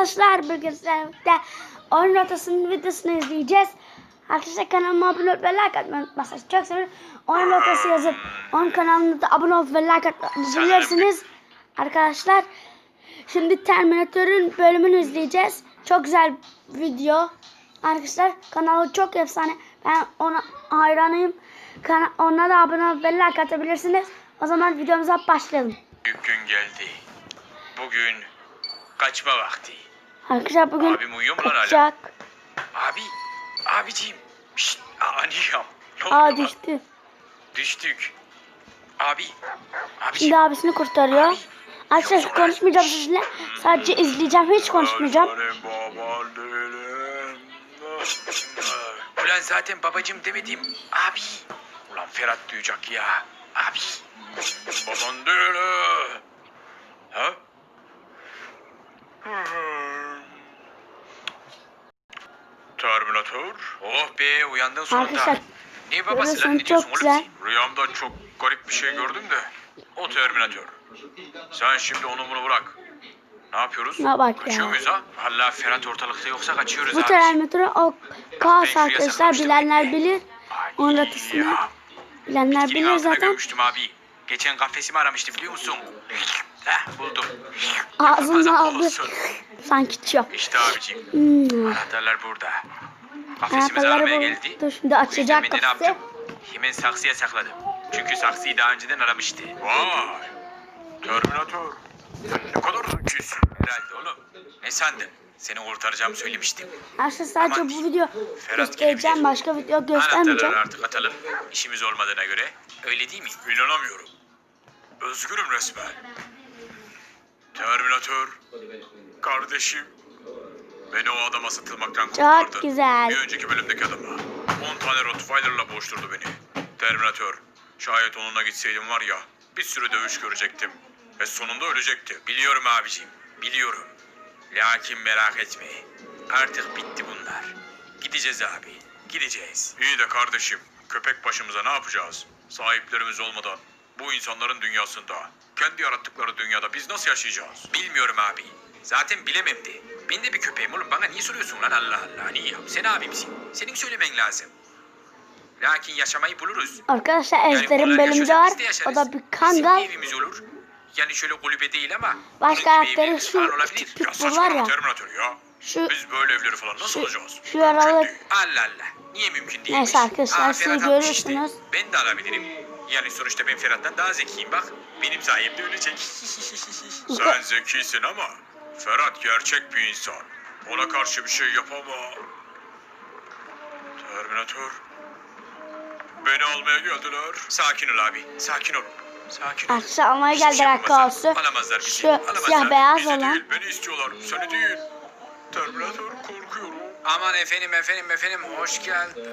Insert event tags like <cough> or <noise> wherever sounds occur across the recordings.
Arkadaşlar bugün sizlerle oyun rotasının videosunu izleyeceğiz. Arkadaşlar kanalıma abone olup ve like atmayı unutmazsanız çok sevinirim. Oyun rotası yazıp onun kanalına da abone olup ve like atabilirsiniz. Arkadaşlar şimdi Terminator'ın bölümünü izleyeceğiz. Çok güzel video. Arkadaşlar kanalı çok efsane. Ben ona hayranıyım. Kana ona da abone olup ve like atabilirsiniz. O zaman videomuza başlayalım. Gün geldi. Bugün kaçma vakti. Arkadaşlar bugün Abim uyuyor mu lan hala? kaçacak. Abi, abiciğim. Şşt, aniyam. Ne Aa lan? düştü. Düştük. Abi, abiciğim. Şimdi abisini kurtarıyor. Abi, Arkadaşlar konuşmayacağım sizinle. Sadece izleyeceğim. Hiç konuşmayacağım. Ben senin baban değilim. Ulan zaten babacım demedim. Abi. Ulan Ferhat duyacak ya. Abi. Baban değilim. Ha? Terminator. Oh be uyandın sonunda. Arkadaşlar, babası görüyorsun, lan ne diyorsun çok oğlum güzel. sen? Rüyamda çok garip bir şey gördüm de. O Terminator. Sen şimdi onu bunu bırak. Ne yapıyoruz? Ne bak Kaçıyor ya. muyuz ha? Valla Ferhat ortalıkta yoksa kaçıyoruz Bu abi. termometre o kaos şuraya arkadaşlar. saklamıştım Bilenler bilir. Onun rotasını. ya. Bilenler Bitkinin bilir altına zaten. gömmüştüm abi. Geçen kafesimi aramıştı biliyor musun? Heh buldum. Ağzımda Ağzım aldı. olsun. Sanki çiğ. İşte abiciğim. Hmm. Anahtarlar burada. Kafesimizi aramaya geldi. Dur şimdi açacak kafesi. yaptım? Hemen saksıya sakladım. Çünkü saksıyı daha önceden aramıştı. Vay! Terminator. Ne kadar zekisin. Herhalde oğlum. Ne sandın? Seni kurtaracağımı söylemiştim. Arkadaşlar sadece Aman bu video göstereceğim. Başka video göstermeyeceğim. Anahtarları artık atalım. İşimiz olmadığına göre. Öyle değil mi? İnanamıyorum. Özgürüm resmen. Terminator. Kardeşim. Beni o adama satılmaktan kurtardın. Çok güzel. Bir önceki bölümdeki adama. 10 tane Rottweiler'la boğuşturdu beni. Terminator. Şayet onunla gitseydim var ya bir sürü dövüş görecektim. Ve sonunda ölecekti. Biliyorum abiciğim. Biliyorum. Lakin merak etme. Artık bitti bunlar. Gideceğiz abi. Gideceğiz. İyi de kardeşim. Köpek başımıza ne yapacağız? Sahiplerimiz olmadan. Bu insanların dünyasında. Kendi yarattıkları dünyada biz nasıl yaşayacağız? Bilmiyorum abi. Zaten bilemem de. Ben de bir köpeğim oğlum. Bana niye soruyorsun lan Allah Allah? Niye ya? Sen abimsin. Senin söylemen lazım. Lakin yaşamayı buluruz. Arkadaşlar Yani Ejder'in onlar bölümü de yaşıyorsa var. O da bir kangal. evimiz olur. Yani şöyle kulübe değil ama. Baş karakteri şu küçük pitbull var ya. Terminator ya. Şu Biz böyle evleri falan nasıl şu- alacağız? şu aralık-. Allah Allah. Niye mümkün değil? Neyse arkadaşlar, siz görürsünüz. Ben de alabilirim. Yani sonuçta ben Ferhat'tan daha zekiyim bak. Benim sayemde ölecek. <laughs> Sen zekisin ama Ferhat gerçek bir insan. Ona karşı bir şey yapamam. Terminator. Beni almaya geldiler. Sakin ol abi. Sakin ol. Sakin ol. Almaya şey geldiler kaosu. Alamazlar bizi. Şu Alamazlar. siyah beyaz Bizi olan. değil, beni istiyorlar. Seni değil. Terminator korkuyorum. Aman efendim efendim efendim hoş geldin.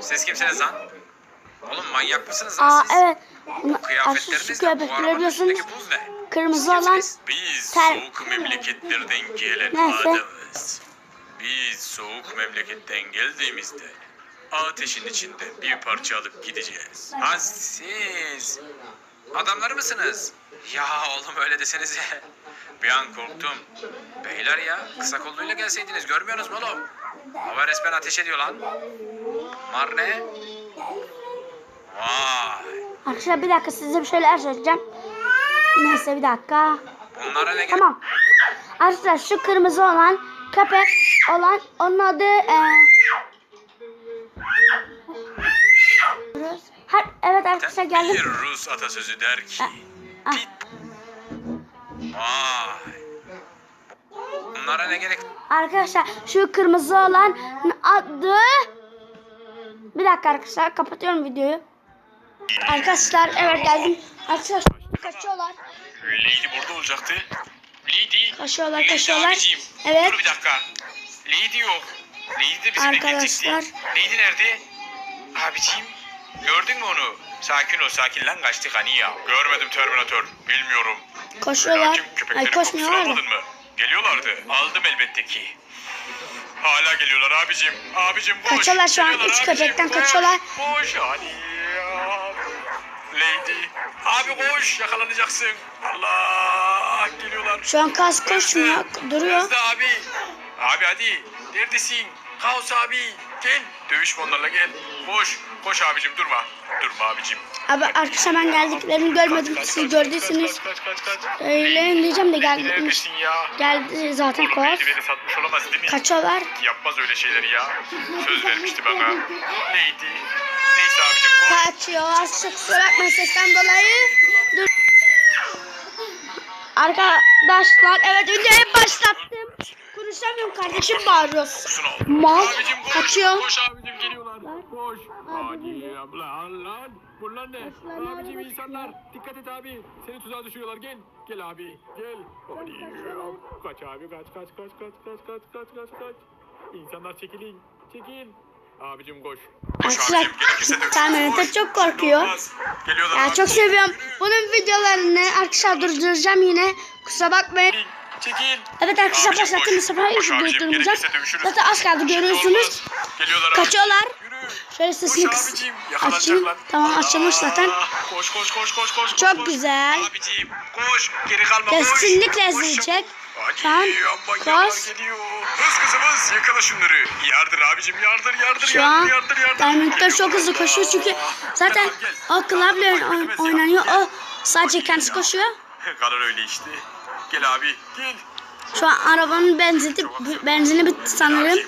Siz kimsiniz lan? Oğlum manyak mısınız lan Aa siz? evet. Arkadaşlar şu Kıyafetleriniz ne? Bu kıyafetleri arabanın biliyorsunuz. üstündeki buz ne? Kırmızı olan? Biz ter- soğuk memleketlerden gelen Neyse. adamız. Biz soğuk memleketten geldiğimizde ateşin içinde bir parça alıp gideceğiz. Ha siz adamları mısınız? Ya oğlum öyle desenize. Bir an korktum. Beyler ya kısa kolluyla gelseydiniz görmüyorsunuz mu oğlum? Hava resmen ateş ediyor lan. Mar ne? Vay. Arkadaşlar bir dakika size bir şeyler söyleyeceğim. Neyse bir dakika. Bunlara ne? Tamam. Arkadaşlar şu kırmızı olan köpek olan onun adı e... Her, evet arkadaşlar Bir geldim. Rus atasözü der ki Ah. Pit Vay Bunlara ne gerek Arkadaşlar şu kırmızı olan adı Bir dakika arkadaşlar kapatıyorum videoyu. Arkadaşlar evet geldim. Arkadaşlar kaçıyorlar. Lady burada olacaktı Lady Kaçıyorlar, Lady kaçıyorlar. Evet. Dur bir dakika Lady yok Lady de bizimle gelecekti Arkadaşlar. Lady nerede Abiciğim Gördün mü onu Sakin ol sakin lan kaçtık hani ya Görmedim Terminator bilmiyorum Koşuyorlar. Ay koşmuyorlar almadın mı? Geliyorlardı. Aldım elbette ki. Hala geliyorlar abicim. Abicim koş. Kaçıyorlar şu an, üç köpekten kaçıyorlar. Koş hadi ya. Lady. Abi koş yakalanacaksın. Allah geliyorlar. Şu an kas koşmuyor. Duruyor. Hızlı abi. Abi hadi. Neredesin? Kaos abi. Gel. Dövüşme onlarla gel. Koş. Koş abicim durma. Durma abicim. Abi arkadaşlar ben geldiklerini görmedim. Kaç, Siz kaç, gördüyseniz. Kaç kaç kaç kaç. Öyle diyeceğim de gelmiş. Geldi zaten. Lady beni satmış olamaz değil mi? Kaçıyorlar. Yapmaz öyle şeyleri ya. Söz vermişti bana. Neydi? Neyse abicim. Kaçıyor. Kusura bakmayın sesten dolayı. Dur. Arkadaşlar evet videoyu başlattım. Konuşamıyorum kardeşim bağırıyor. Kokusunu al. Mal Abicim koş. kaçıyor. Koş abicim geliyorlar. Koş. Hadi abla lan. Bunlar ne? Abicim insanlar. Dikkat et abi. Seni tuzağa düşüyorlar. Gel. Gel abi. Gel. Hadi. Kaç abi kaç kaç kaç kaç kaç kaç kaç kaç kaç. İnsanlar çekilin. Çekil. Abicim koş. Koş. Tahmin Koş. çok korkuyor. Geliyorlar. Ya abi. çok seviyorum. Bunun videolarını arkadaşlar durduracağım yine. Kusura bakmayın. Çekil. Evet arkadaşlar başlattım. Bu sefer hiç durdurmayacağım. Zaten az kaldı görüyorsunuz. Kaçıyorlar. Şöyle sesini kıs. Açayım. Tamam açılmış zaten. Koş koş koş koş koş. Çok koş. güzel. Abicim koş geri kalma. Kesinlikle Koş. izleyecek. Amma koş. Hız kızımız yakala şunları. Yardır abicim yardır yardır Şu yardır an yardır yardır. Diamond'da çok hızlı koşuyor çünkü zaten Tamam, o klavye oynanıyor. O sadece kendisi koşuyor. <laughs> Kalır öyle işte. Gel abi gel. Şu an arabanın benzini, benzini bitti sanırım.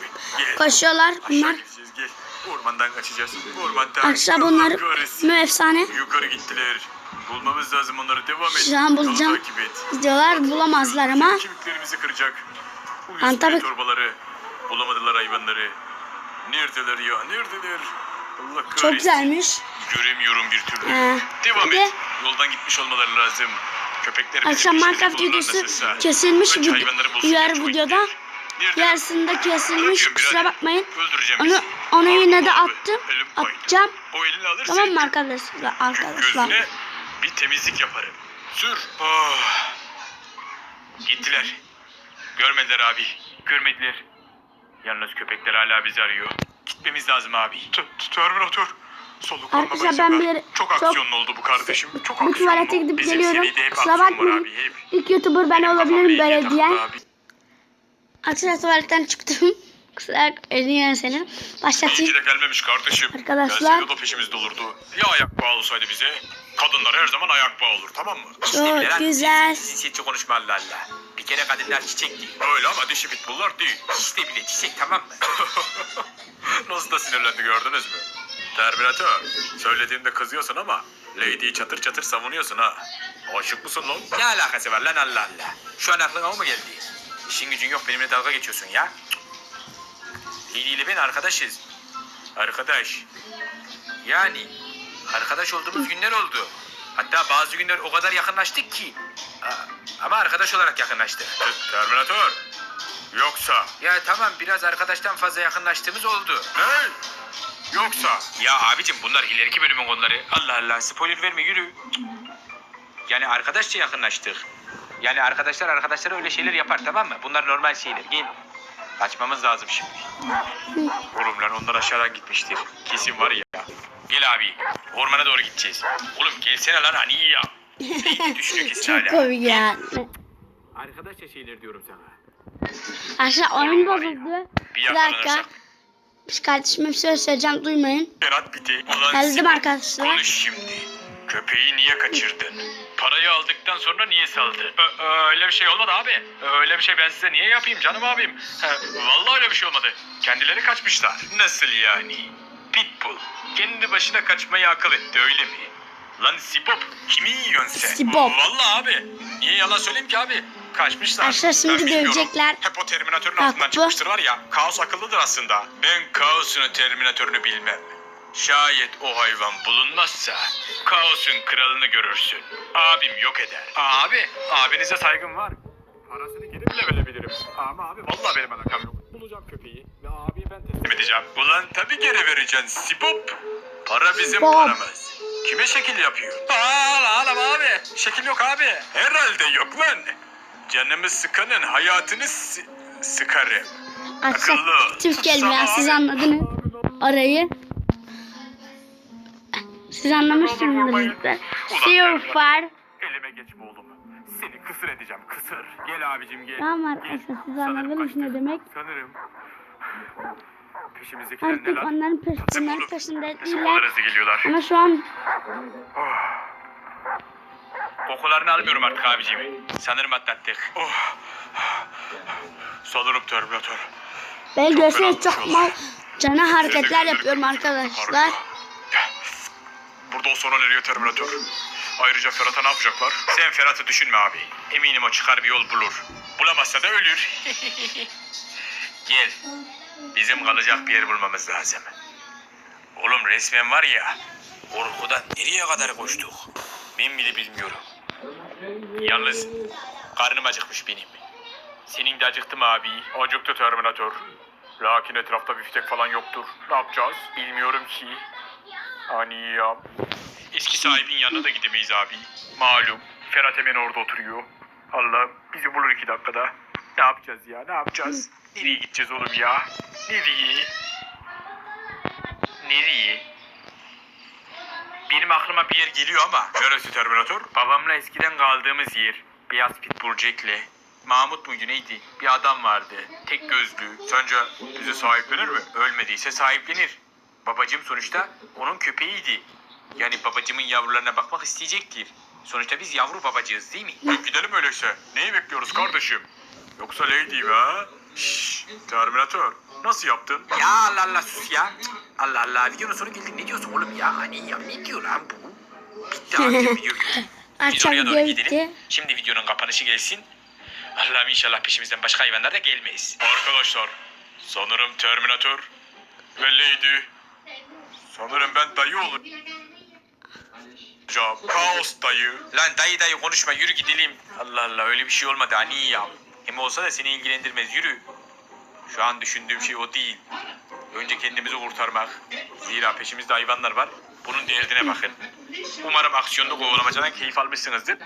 Koşuyorlar bunlar. Ormandan kaçacağız. Ormandan. Arkadaşlar bunlar mü efsane. Yukarı gittiler. Bulmamız lazım onları. Devam et. Şu an bulacağım. Diyorlar bulamazlar ama. Kemiklerimizi kıracak. Tabii- torbaları. Bulamadılar hayvanları. Neredeler ya? Neredeler? Allah kahretsin. Çok güzelmiş. Göremiyorum bir türlü. Ee, Devam bir et. Yoldan gitmiş olmaları lazım. Köpekler Akşam Minecraft videosu kesilmiş Önce hayvanları bulsun, diğer videoda. Yarısında kesilmiş kusura bakmayın. Onu. Onu yine de attım. Atacağım. O elini alırsın. Tamam mı arkadaşlar? Arkadaşlar. Gözüne bir temizlik yaparım. Sür. Oh. Gittiler. Görmediler abi. Görmediler. Yalnız köpekler hala bizi arıyor. Gitmemiz lazım abi. Terminator. Soluk Arkadaşlar ben bir-. Çok çok- aksiyonlu oldu bu kardeşim. Çok aksiyonlu. tuvalete gidip Bizim geliyorum. Kusura bakmayın. İlk YouTuber ben Benim olabilirim böyle diyen. Arkadaşlar tuvaletten çıktım. Kusura bakmayın seni. İyi Başlatayım. ki de gelmemiş kardeşim. Arkadaşlar- Gelseydi o peşimizde olurdu. Ya ayak bağı olsaydı bize? Kadınlar her zaman ayak bağı olur tamam mı? Çok güzel. Cinsiyetçi konuşma Allah Allah. Bir kere kadınlar çiçek değil. Öyle ama dişi pitbulllar değil. İşte bile çiçek tamam mı? <laughs> Nasıl da sinirlendi gördünüz mü? Terminator, söylediğimde kızıyorsun ama Lady'yi çatır çatır savunuyorsun ha. Aşık mısın lan? Ne alakası var lan Allah Allah. Şu an aklına o mu geldi? İşin gücün yok benimle dalga geçiyorsun ya. Lili ile ben arkadaşız. Arkadaş, Yani arkadaş olduğumuz günler oldu. Hatta bazı günler o kadar yakınlaştık ki. Ama arkadaş olarak yakınlaştık. Terminator. Yoksa Ya tamam biraz arkadaştan fazla yakınlaştığımız oldu. ne? Yoksa Ya abicim bunlar ileriki bölümün konuları. Allah Allah spoiler verme yürü. Yani arkadaşça yakınlaştık. Yani arkadaşlar arkadaşlara öyle şeyler yapar tamam mı? Bunlar normal şeyler. Gel. Kaçmamız lazım şimdi. oğlum lan onlar aşağıdan gitmiştir. Kesin var ya. Gel abi. Ormana doğru gideceğiz. Oğlum gelsene lan hani ya. <laughs> Düşünüyor kesin Çok hala. komik ya. Arkadaşça şeyler diyorum sana. Arkadaşlar oyun bozuldu. Bir Bir dakika. yakalanırsak. Biz kardeşime bir söz söyleyeceğim duymayın. Berat biti. Ulan Geldim arkadaşlar. Konuş şimdi. Köpeği niye kaçırdın? Parayı aldıktan sonra niye saldı? Ö- öyle bir şey olmadı abi. Öyle bir şey ben size niye yapayım canım abim? Ha, vallahi öyle bir şey olmadı. Kendileri kaçmışlar. Nasıl yani? Pitbull. Kendi başına kaçmayı akıl etti öyle mi? Lan Sibop kimi yiyorsun sen? Sibop. Vallahi abi. Niye yalan söyleyeyim ki abi? Kaçmışlar. Arkadaşlar şimdi Ben bilmiyorum. dövecekler. Hep o Terminatörün Bak altından bu. çıkmıştır var ya. Kaos akıllıdır aslında. Ben Kaos'un Terminatörünü bilmem. Şayet o hayvan bulunmazsa Kaos'un kralını görürsün. Abim yok eder. Abi, abinize saygım var. Parasını geri bile verebilirim. Ama abi vallahi benim alakam yok. Bulacağım köpeği ve abiye ben teslim edeceğim. Ulan tabii geri vereceksin Sibop. Para bizim Bob. paramız. Kime şekil yapıyor? Aa ağlama abi. Şekil yok abi. Herhalde yok lan. Canımı sıkanın hayatını sı- sıkarım. Arkadaşlar Akıllı. Türk Sana siz anladınız. Orayı. Siz anlamışsınızdır. You Terminator. far. Elime geçme oğlum. Seni kısır edeceğim kısır. Gel abicim gel. Tamam arkadaşlar siz anladınız ne demek. Sanırım. Peşimizdekiler Artık lan? onların, peş, peşinde değiller. Ama şu an Kokularını almıyorum artık abicim. Sanırım atlattık. Oh. Sanırım Terminator. ben fena çok mal cana hareketler yapıyorum arkadaşlar. Harika. Buradan sonra nereye Terminator? Ayrıca Ferhat'a ne yapacaklar? Sen Ferhat'ı düşünme abi. Eminim o çıkar bir yol bulur. Bulamazsa da ölür. <laughs> Gel. Bizim kalacak bir yer bulmamız lazım. Oğlum resmen var ya. Korkudan nereye kadar koştuk? Ben bile bilmiyorum. Yalnız karnım acıkmış benim. Senin de acıktı mı abi? Acıktı Terminator. Lakin etrafta biftek falan yoktur. Ne yapacağız? Bilmiyorum ki. Hani ya. Eski sahibin yanına da gidemeyiz abi. Malum. Ferhat hemen orada oturuyor. Allah bizi bulur iki dakikada. Ne yapacağız ya? Ne yapacağız? Nereye gideceğiz oğlum ya? Nereye? Nereye? Benim aklıma bir yer geliyor ama. Neresi Terminator? Babamla eskiden kaldığımız yer. Beyaz Pitbull Jack'le. Mahmut muydu neydi? Bir adam vardı. Tek gözlü. Sence bize sahiplenir mi? Ölmediyse sahiplenir. Babacım sonuçta onun köpeğiydi. Yani babacımın yavrularına bakmak isteyecektir. Sonuçta biz yavru babacığız değil mi? gidelim öyleyse. Neyi bekliyoruz kardeşim? Yoksa Lady mi ha? Şşş, Terminator. Nasıl yaptın? Ya Allah Allah sus ya. Cık, Allah Allah videonun sonu geldi. Ne diyorsun oğlum ya? Hani ya ne diyor lan bu? Bitti abi video. Biz doğru gidelim. Şimdi videonun kapanışı gelsin. Allah'ım inşallah peşimizden başka hayvanlar da gelmeyiz. Arkadaşlar sanırım Terminator ve Lady. Sanırım ben dayı olacağım. Kaos dayı. Lan dayı dayı konuşma yürü gidelim. Allah Allah öyle bir şey olmadı hani ya. Hem olsa da seni ilgilendirmez yürü. Şu an düşündüğüm şey o değil. Önce kendimizi kurtarmak. Zira peşimizde hayvanlar var. Bunun derdine bakın. Umarım aksiyonlu kovalamacadan keyif almışsınızdır.